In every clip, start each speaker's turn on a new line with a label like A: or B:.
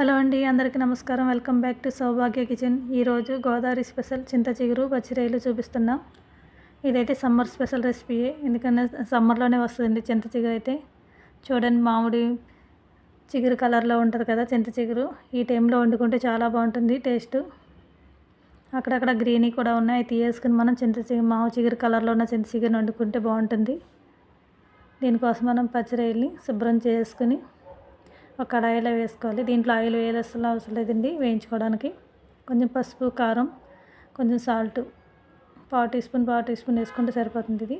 A: Hello అండి అందరికీ నమస్కారం. Welcome back to Saubhagya kitchen. ఈరోజు గోదావరి స్పెషల్ చింత చిగురు చూపిస్తున్నాం చూపిస్తున్నా. ఇదైతే సమ్మర్ స్పెషల్ రెసిపీయే. ఎందుకంటే సమ్మర్లోనే వస్తుందండి చింత చిగురు అయితే. చూడండి మామిడి చిగురు కలర్లో ఉంటుంది కదా చింత చిగురు. ఈ టైంలో వండుకుంటే చాలా బాగుంటుంది టేస్ట్. అక్కడక్కడ గ్రీనీ కూడా ఉన్నాయి. తీయేసుకుని మనం చింత చిగురు మామిడి చిగురు కలర్లో ఉన్న చింత చిగురుని వండుకుంటే బాగుంటుంది. దీనికోసం మనం పచ్చిరొయ్యల్ని శుభ్రం చేసుకుని ఒక కడాయిలో వేసుకోవాలి. దీంట్లో ఆయిల్ వేయాల్సిన అవసరం లేదండి వేయించుకోవడానికి. కొంచెం పసుపు కారం కొంచెం సాల్ట్ పావు టీ స్పూన్ పావు టీ స్పూన్ వేసుకుంటే సరిపోతుంది ఇది.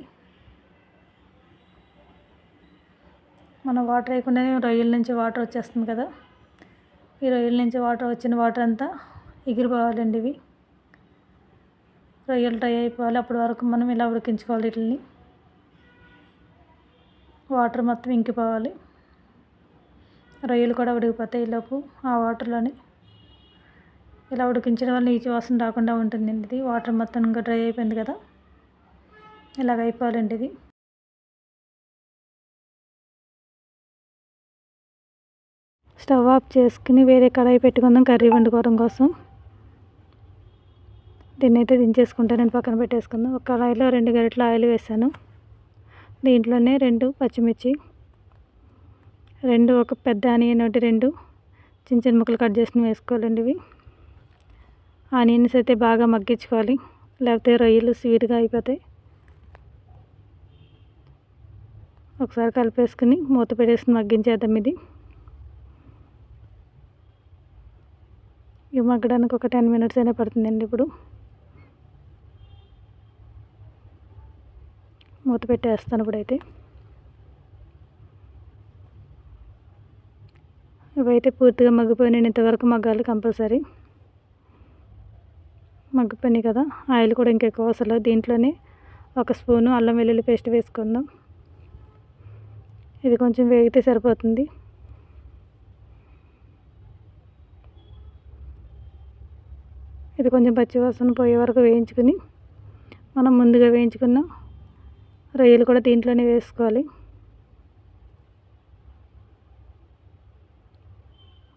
A: మనం వాటర్ వేయకుండానే రొయ్యల నుంచి వాటర్ వచ్చేస్తుంది కదా. ఈ రొయ్యల నుంచి వాటర్ వచ్చిన వాటర్ అంతా ఎగిరిపోవాలండి ఇవి. రొయ్యలు డ్రై అయిపోవాలి. అప్పటి వరకు మనం ఇలా ఉడికించుకోవాలి వీటిని వాటర్ మొత్తం ఇంకిపోవాలి. రొయ్యలు కూడా ఉడికిపోతాయి ఈలోపు ఆ వాటర్లోనే ఇలా ఉడికించడం వల్ల నీచు వాసన రాకుండా ఉంటుందండి ఇది వాటర్ మొత్తం ఇంకా డ్రై అయిపోయింది కదా. ఇలాగ అయిపోవాలండి ఇది. స్టవ్ ఆఫ్ చేసుకుని వేరే కడాయి పెట్టుకుందాం కర్రీ వండుకోవడం కోసం. దీన్ని అయితే దించేసుకుంటా నేను పక్కన పెట్టేసుకుందాం. ఒక కడాయిలో రెండు గరిటలు ఆయిల్ వేసాను. దీంట్లోనే రెండు పచ్చిమిర్చి. రెండు ఒక పెద్ద ఆనియన్ ఒకటి రెండు. చిన్న చిన్న ముక్కలు కట్ చేసుకుని వేసుకోవాలండి ఇవి. ఆనియన్స్ అయితే బాగా మగ్గించుకోవాలి. లేకపోతే రొయ్యలు స్వీట్గా అయిపోతాయి. ఒకసారి కలిపేసుకుని మూత పెట్టేసుకుని మగ్గించేద్దాం ఇది. ఇవి మగ్గడానికి ఒక టెన్ మినిట్స్ అయినా పడుతుందండి ఇప్పుడు. మూత పెట్టేస్తాను ఇప్పుడైతే. ఇవైతే పూర్తిగా మగ్గిపోయిన ఇంతవరకు మగ్గాలి కంపల్సరీ. మగ్గిపోయినాయి కదా. ఆయిల్ కూడా ఇంకెక్కువ అసలు. దీంట్లోనే ఒక స్పూను అల్లం వెల్లుల్లి పేస్ట్ వేసుకుందాం. ఇది కొంచెం వేగితే సరిపోతుంది. ఇది కొంచెం పచ్చివాసన పోయే వరకు వేయించుకుని మనం ముందుగా వేయించుకున్న రొయ్యలు కూడా దీంట్లోనే వేసుకోవాలి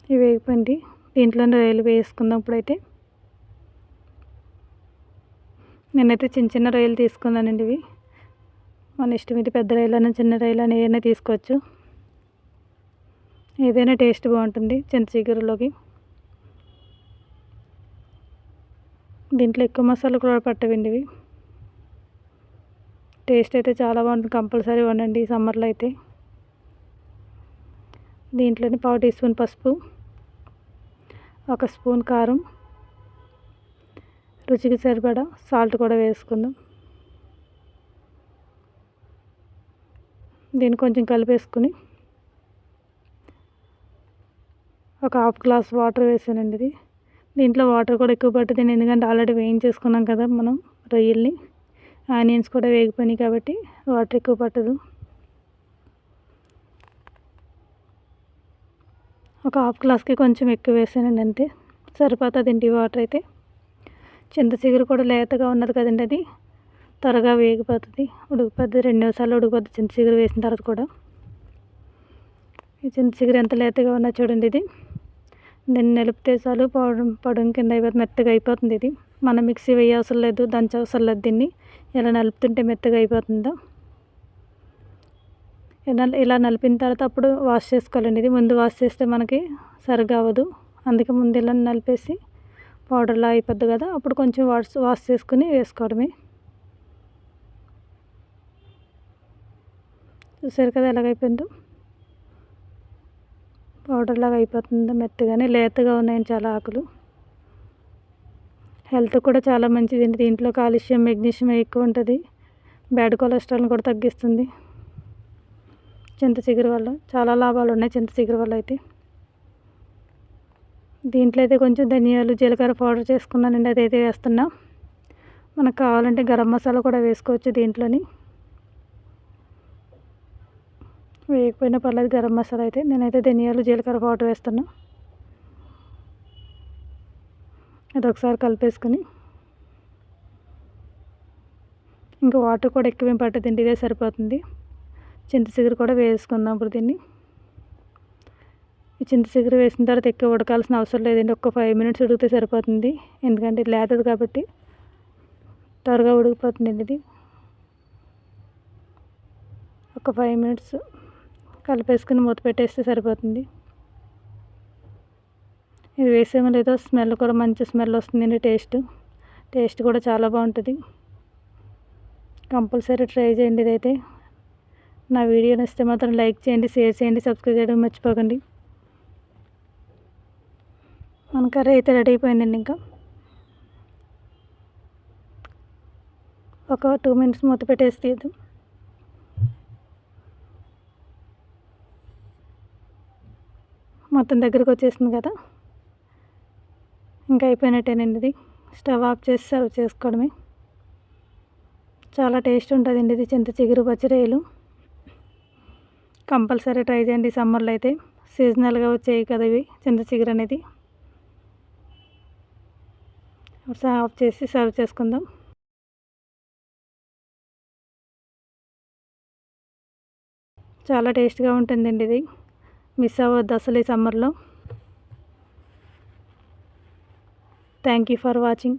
A: ఇవి వేగిపోయింది. దీంట్లోనే రొయ్యలు వేసుకుందాం ఇప్పుడైతే నేనైతే చిన్న చిన్న రొయ్యలు తీసుకున్నానండి ఇవి. మన ఇష్టం ఇది పెద్ద రొయ్యలు చిన్న రొయ్యలు అని ఏదైనా తీసుకోవచ్చు. ఏదైనా టేస్ట్ బాగుంటుంది చింత చిగురులోకి దీంట్లో ఎక్కువ మసాలా కూడా పట్టవండి ఇవి. టేస్ట్ అయితే చాలా బాగుంటుంది. కంపల్సరీ వండండి ఈ సమ్మర్లో అయితే. దీంట్లోనే పావు టీ స్పూన్ పసుపు. ఒక స్పూన్ కారం. రుచికి సరిపడా సాల్ట్ కూడా వేసుకుందాం. దీన్ని కొంచెం కలిపేసుకుని ఒక హాఫ్ గ్లాస్ వాటర్ వేసానండి ఇది. దీంట్లో వాటర్ కూడా ఎక్కువ పట్టుతుంది ఎందుకంటే ఆల్రెడీ వేయించేసుకున్నాం కదా మనం రొయ్యల్ని. ఆనియన్స్ కూడా వేగిపోయినాయి కాబట్టి వాటర్ ఎక్కువ పట్టదు. ఒక హాఫ్ గ్లాస్కి కొంచెం ఎక్కువ వేసానండి అంతే. సరిపోతుంది వాటర్ అయితే. చింత చిగురు కూడా లేతగా ఉన్నది కదండి అది. త్వరగా వేగిపోతుంది. ఉడికిపోద్ది. రెండు నిమిషాలు ఉడికిపోద్ది చింత చిగురు వేసిన తర్వాత కూడా. ఈ చింత చిగురు ఎంత లేతగా ఉన్నా చూడండి ఇది. దీన్ని నిలిపితే చాలు పౌడం పౌడం కింద అయిపోతుంది మెత్తగా అయిపోతుంది ఇది. మనం మిక్సీ వేయ అవసరం లేదు దంచ అవసరం లేదు దీన్ని. ఇలా నలుపుతుంటే మెత్తగా అయిపోతుందో. ఇలా ఇలా నలిపిన తర్వాత అప్పుడు వాష్ చేసుకోవాలండి. ఇది ముందు వాష్ చేస్తే మనకి సరిగా అవ్వదు. అందుకే ముందు ఇలా నలిపేసి పౌడర్లా అయిపోద్ది కదా అప్పుడు కొంచెం వాష్ వాష్ చేసుకుని వేసుకోవడమే. చూసారు కదా ఎలాగైపోయిందో? పౌడర్ లాగా అయిపోతుందో మెత్తగానే లేతగా ఉన్నాయండి చాలా ఆకులు. హెల్త్ కూడా చాలా మంచిది దీంట్లో కాలుష్యం మెగ్నీషియం ఎక్కువ ఉంటుంది. బ్యాడ్ కొలెస్ట్రాల్ని కూడా తగ్గిస్తుంది. చింత చిగురు వల్ల చాలా లాభాలు ఉన్నాయి చింత చిగురు వల్ల అయితే. దీంట్లో అయితే కొంచెం ధనియాలు జీలకర్ర పౌడర్ చేసుకున్నానండి అదైతే వేస్తున్నా. మనకు కావాలంటే గరం మసాలా కూడా వేసుకోవచ్చు దీంట్లోని. వేయకపోయినా పర్లేదు గరం మసాలా అయితే. నేనైతే ధనియాలు జీలకర్ర పౌడర్ వేస్తున్నా. అది ఒకసారి కలిపేసుకుని. ఇంకా వాటర్ కూడా ఎక్కువేం పట్టదండి ఇదే సరిపోతుంది. చింత చిగురు కూడా వేసుకుందాం ఇప్పుడు దీన్ని. ఈ ఈ చింత చిగురు వేసిన తర్వాత ఎక్కువ ఉడకాల్సిన అవసరం లేదండి. ఒక్క ఫైవ్ మినిట్స్ ఉడికితే సరిపోతుంది. ఎందుకంటే లేతది కాబట్టి త్వరగా ఉడికిపోతుందండి ఇది. ఒక ఫైవ్ మినిట్స్ కలిపేసుకుని మూత పెట్టేస్తే సరిపోతుంది. ఇది వేసేమో లేదో స్మెల్ కూడా మంచి స్మెల్ వస్తుందండి టేస్ట్. టేస్ట్ కూడా చాలా బాగుంటుంది. కంపల్సరీ ట్రై చేయండి ఇదైతే. నా వీడియో నచ్చితే మాత్రం లైక్ చేయండి షేర్ చేయండి సబ్స్క్రైబ్ చేయడం మర్చిపోకండి. మన కర్రీ అయితే రెడీ అయిపోయిందండి ఇంకా. ఒక టూ మినిట్స్ మూత పెట్టేసి తీద్దాం. మొత్తం దగ్గరకు వచ్చేసింది కదా. ఇంకా అయిపోయినట్టేనండి ఇది. స్టవ్ ఆఫ్ చేసి సర్వ్ చేసుకోవడమే. చాలా టేస్ట్ ఉంటుందండి ఇది. చింత చిగురు పచ్చిరేయలు కంపల్సరీ ట్రై చేయండి సమ్మర్లో అయితే. సీజనల్గా వచ్చాయి కదా ఇవి చింత చిగురు అనేది. ఆఫ్ చేసి సర్వ్ చేసుకుందాం. చాలా టేస్ట్గా ఉంటుందండి ఇది. మిస్ అవ్వద్దు అసలు ఈ సమ్మర్లో. Thank you for watching.